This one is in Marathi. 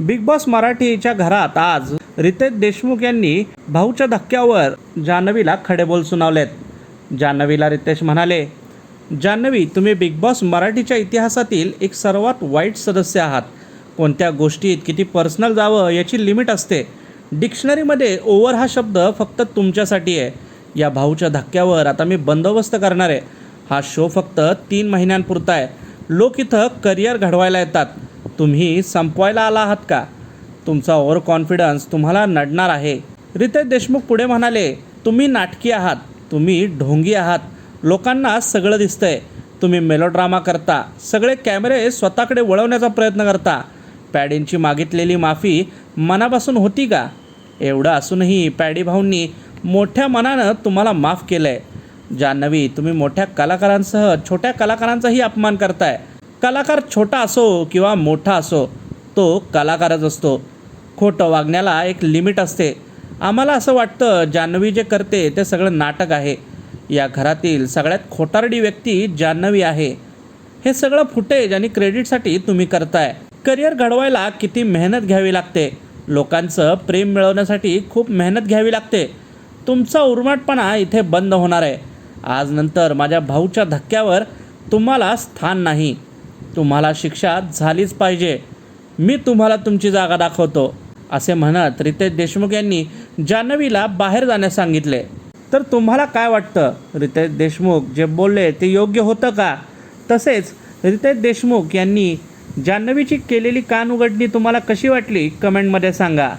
बिग बॉस मराठीच्या घरात आज रितेश देशमुख यांनी भाऊच्या धक्क्यावर जान्हवीला खडे बोल सुनावलेत. जान्हवीला रितेश म्हणाले जान्हवी तुम्ही बिग बॉस मराठीच्या इतिहासातील एक सर्वात वाईट सदस्य आहात. कोणत्या गोष्टीत किती पर्सनल जावं याची लिमिट असते. डिक्शनरीमध्ये ओव्हर हा शब्द फक्त तुमच्यासाठी आहे. या भाऊच्या धक्क्यावर आता मी बंदोबस्त करणार आहे. हा शो फक्त तीन महिन्यांपुरता आहे. लोक इथं करिअर घडवायला येतात. तुम्ही संपवायला आला आहात का? तुमचा ओव्हर कॉन्फिडन्स तुम्हाला नडणार आहे. रितेश देशमुख पुढे म्हणाले तुम्ही नाटकी आहात तुम्ही ढोंगी आहात. लोकांना सगळं दिसतंय. तुम्ही मेलोड्रामा करता. सगळे कॅमेरे स्वतःकडे वळवण्याचा प्रयत्न करता. पॅडींची मागितलेली माफी मनापासून होती का? एवढं असूनही पॅडी भाऊंनी मोठ्या मनानं तुम्हाला माफ केलं आहे जान्हवी तुम्ही मोठ्या कलाकारांसह छोट्या कलाकारांचाही अपमान करताय. कलाकार छोटा असो किंवा मोठा असो तो कलाकारच असतो. खोटं वागण्याला एक लिमिट असते. आम्हाला असं वाटतं जान्हवी जे करते ते सगळं नाटक आहे. या घरातील सगळ्यात खोटारडी व्यक्ती जान्हवी आहे. हे सगळं फुटेज आणि क्रेडिटसाठी तुम्ही करताय. करिअर घडवायला किती मेहनत घ्यावी लागते. लोकांचं प्रेम मिळवण्यासाठी खूप मेहनत घ्यावी लागते. तुमचा उर्माटपणा इथे बंद होणार आहे. आज नंतर माझ्या भाऊच्या धक्क्यावर तुम्हाला स्थान नाही. तुम्हाला शिक्षा झालीच पाहिजे. मी तुम्हाला तुमची जागा दाखवतो असे म्हणत रितेश देशमुख यांनी जान्हवीला बाहेर जाण्यास सांगितले. तर तुम्हाला काय वाटतं? रितेश देशमुख जे बोलले ते योग्य होतं का? तसेच रितेश देशमुख यांनी जान्हवीची केलेली कान उघडणी तुम्हाला कशी वाटली? कमेंटमध्ये सांगा.